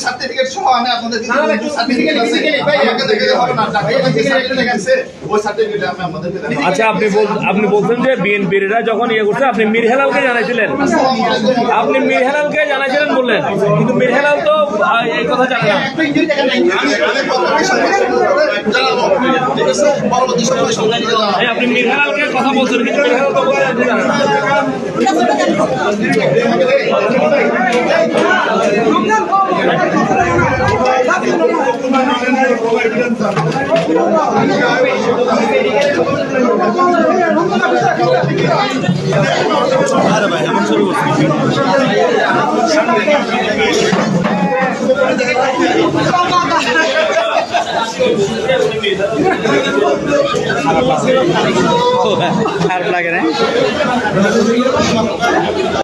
Certificate সহ আমি আপনাদের সার্টিফিকেট আছে। না আচ্ছা আপনি বল- আপনি বলছেন যে বিএনপিরা যখন ইয়ে করছে আপনি মীর হেলালকে জানাইছিলেন। আপনি মীর হেলালকে জানাইছিলেন বললেন কিন্তু মীর হেলাল তো এই কথা জানে না। আপনি মীর হেলালকে কথা বলছেন কিন্তু মীর হেলাল তো বলছেন আপনি জানেন না। খারাপ লাগে না।